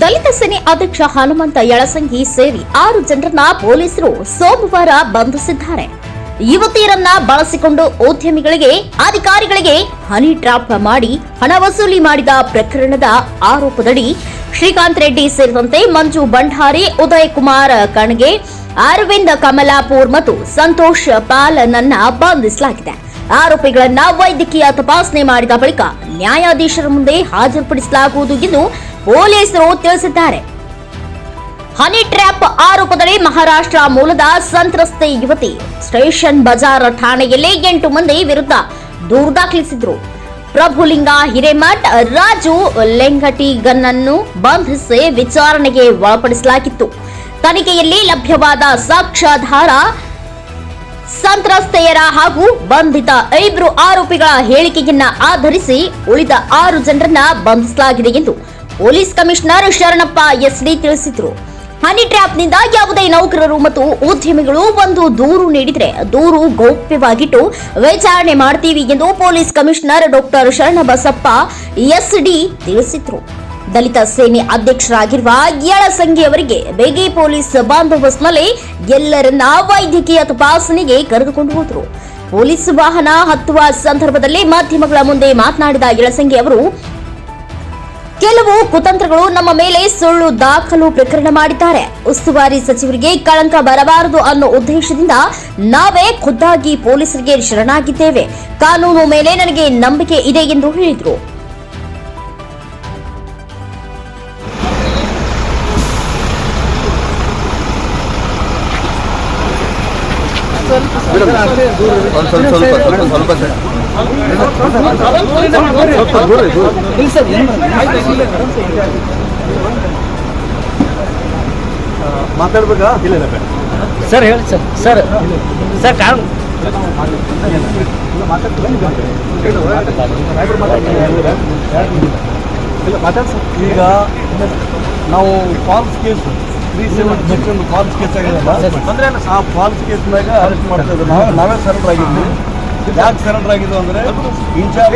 ದಲಿತ ಸೇನೆ ಅಧ್ಯಕ್ಷ ಹನುಮಂತ ಯಳಸಂಗಿ ಸೇರಿ ಆರು ಜನರನ್ನ ಪೊಲೀಸರು ಸೋಮವಾರ ಬಂಧಿಸಿದ್ದಾರೆ. ಯುವತಿಯರನ್ನ ಬಳಸಿಕೊಂಡು ಉದ್ಯಮಿಗಳಿಗೆ, ಅಧಿಕಾರಿಗಳಿಗೆ ಹನಿ ಟ್ರಾಪ್ ಮಾಡಿ ಹಣ ವಸೂಲಿ ಮಾಡಿದ ಪ್ರಕರಣದ ಆರೋಪದಡಿ ಶ್ರೀಕಾಂತ್ ರೆಡ್ಡಿ ಸೇರಿದಂತೆ ಮಂಜು ಭಂಡಾರಿ ಉದಯ್ ಕುಮಾರ್ ಕಣ್ಗೆ, ಅರವಿಂದ್ ಕಮಲಾಪುರ್ ಮತ್ತು ಸಂತೋಷ್ ಪಾಲನನ್ನ ಬಂಧಿಸಲಾಗಿದೆ. ಆರೋಪಿಗಳನ್ನ ವೈದ್ಯಕೀಯ ತಪಾಸಣೆ ಮಾಡಿದ ಬಳಿಕ ನ್ಯಾಯಾಧೀಶರ ಮುಂದೆ ಹಾಜರುಪಡಿಸಲಾಗುವುದು ಎಂದು ಪೊಲೀಸರು ತಿಳಿಸಿದ್ದಾರೆ. ಹನಿ ಟ್ರ್ಯಾಪ್ ಆರೋಪದಡಿ ಮಹಾರಾಷ್ಟ್ರ ಮೂಲದ ಸಂತ್ರಸ್ತೆ ಯುವತಿ ಸ್ಟೇಷನ್ ಬಜಾರ್ ಠಾಣೆಯಲ್ಲಿ ಎಂಟು ಮಂದಿ ವಿರುದ್ಧ ದೂರು ದಾಖಲಿಸಿದ್ರು. ಪ್ರಭುಲಿಂಗ ಹಿರೇಮಠ್, ರಾಜು ಲೆಂಗಟಿಗನ್ನನ್ನು ಬಂಧಿಸಿ ವಿಚಾರಣೆಗೆ ಒಳಪಡಿಸಲಾಗಿತ್ತು. ತನಿಖೆಯಲ್ಲಿ ಲಭ್ಯವಾದ ಸಾಕ್ಷ್ಯಾಧಾರ, ಸಂತ್ರಸ್ತೆಯರ ಹಾಗೂ ಬಂಧಿತ ಐಬ್ರು ಆರೋಪಿಗಳ ಹೇಳಿಕೆಯನ್ನ ಆಧರಿಸಿ ಉಳಿದ ಆರು ಜನರನ್ನ ಬಂಧಿಸಲಾಗಿದೆ ಎಂದು ಪೊಲೀಸ್ ಕಮಿಷನರ್ ಶರಣಪ್ಪ ಎಸ್ಡಿ ತಿಳಿಸಿದರು. ಹನಿ ಟ್ರ್ಯಾಪ್ನಿಂದ ಯಾವುದೇ ನೌಕರರು ಮತ್ತು ಉದ್ಯಮಿಗಳು ಒಂದು ದೂರು ನೀಡಿದರೆ ದೂರು ಗೌಪ್ಯವಾಗಿಟ್ಟು ವಿಚಾರಣೆ ಮಾಡ್ತೀವಿ ಎಂದು police commissioner doctor Sharanabasappa SD ತಿಳಿಸಿದರು. ದಲಿತ ಸೇನೆ ಅಧ್ಯಕ್ಷರಾಗಿರುವ ಯಳಸಂಗಿ ಅವರಿಗೆ ಬೇಗಿ ಪೊಲೀಸ್ ಬಂದೋಬಸ್ತ್ನಲ್ಲಿ ಎಲ್ಲರನ್ನ ವೈದ್ಯಕೀಯ ತಪಾಸಣೆಗೆ ಕರೆದುಕೊಂಡು ಹೋದರು. ಪೊಲೀಸ್ ವಾಹನ ಹತ್ತುವ ಸಂದರ್ಭದಲ್ಲಿ ಮಾಧ್ಯಮಗಳ ಮುಂದೆ ಮಾತನಾಡಿದ ಯಳಸಂಗಿ ಅವರು ಕೆಲವು ಕುತಂತ್ರಗಳು ನಮ್ಮ ಮೇಲೆ ಸುಳ್ಳು ದಾಖಲು ಪ್ರಕರಣ ಮಾಡಿದ್ದಾರೆ ಉಸ್ತುವಾರಿ ಸಚಿವರಿಗೆ ಕಳಂಕ ಬರಬಾರದು ಅನ್ನೋ ಉದ್ದೇಶದಿಂದ ನಾವೇ ಖುದ್ದಾಗಿ ಪೊಲೀಸರಿಗೆ ಶರಣಾಗಿದ್ದೇವೆ ಕಾನೂನು ಮೇಲೆ ನನಗೆ ನಂಬಿಕೆ ಇದೆ ಎಂದು ಹೇಳಿದರು ಸ್ವಲ್ಪ ಸ್ವಲ್ಪ ಸ್ವಲ್ಪ ಸ್ವಲ್ಪ ಸರ್ ಮಾತಾಡ್ಬೇಕಾ ಇಲ್ಲ ಇಲ್ಲ ಸರ್ ಹೇಳಿ ಸರ್. ಸರ್ ಸರ್ ಕಾರಣ ಈಗ ನಾವು ಫಾಲ್ಸ್ ಕೇಸ್ ತ್ರೀ ಸೆವೆನ್ ಒಂದು ಫಾಲ್ಸ್ ಕೇಸ್ ಆಗಿದೆ ಅಂದ್ರೆ ಆ ಫಾಲ್ಸ್ ಕೇಸ್ನಾಗ ಅರೆಸ್ಟ್ ಮಾಡ್ತಾ ಇದ್ದಾರೆ. ನಾವು ನಾವೇ ಸರೆಂಡರ್ ಆಗಿದ್ವಿ ಯಾಕೆ ಸರೆಂಡರ್ ಆಗಿದ್ದು ಅಂದ್ರೆ ಇನ್ಚಾರ್ಜ್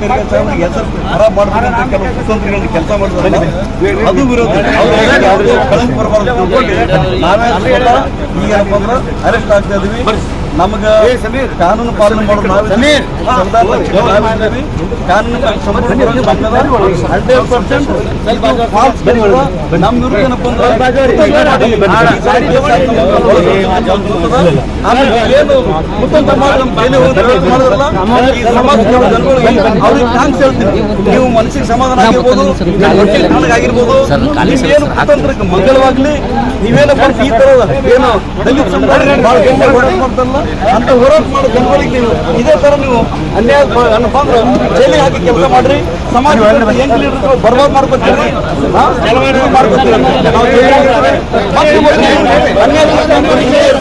ತೆರಿಗೆ ಹೆಸರು ಖರಾಬ್ ಕೆಲವು ಕುತಂತ್ರಿಗಳನ್ನ ಕೆಲಸ ಮಾಡಿದ್ರೆ ಅದು ವಿರೋಧ. ಕಳಂಕ ಬರಬಾರ್ದು ನಾವೇ ಈಗ ಏನಪ್ಪ ಅಂದ್ರೆ ಅರೆಸ್ಟ್ ಆಗ್ತಾ ಇದೀವಿ. ನಮ್ಗೆ ಕಾನೂನು ಪಾಲನೆ ಮಾಡೋದು ಹಂಡ್ರೆಡ್ ಪರ್ಸೆಂಟ್ ನಮ್ಮ ವಿರುದ್ಧ ಏನಪ್ಪ ಅಂದ್ರೆ ಏನು ಮಾಡಿದ್ರಲ್ಲ ಈ ಅವ್ರಿಗೆ ಥ್ಯಾಂಕ್ಸ್ ಹೇಳ್ತೀನಿ. ನೀವು ಮನಸ್ಸಿಗೆ ಸಮಾಧಾನ ಆಗಿರ್ಬೋದು ಆಗಿರ್ಬೋದು ಏನು ಕುತಂತ್ರಕ್ಕೆ ಮಂಗಳವಾಗ್ಲಿ ನೀವೇನಪ್ಪ ಈ ತರದ ಏನು ದಲಿತ ಸಮುದಾಯ ಭಾಳ ಗಂಟೆ ಮಾಡ್ತಾರಲ್ಲ ಅಂತ ಹೋರಾಟ ಮಾಡೋ ಜನಗಳಿಗೆ ನೀವು. ಇದೇ ತರ ನೀವು ಅನ್ಯಾಯ ಪ- ಏನಪ್ಪ ಅಂದ್ರೆ ಜೈಲಿಗೆ ಹಾಕಿ ಕೆಲಸ ಮಾಡ್ರಿ. ಸಮಾಜ ಏನು ಲೀಡರ್ ಬರ್ಬಾದ್ ಮಾಡ್ಕೊತೀರಿ. ಮಾಡ್ಕೊತೀರಿ. ಅನ್ಯಾಯ.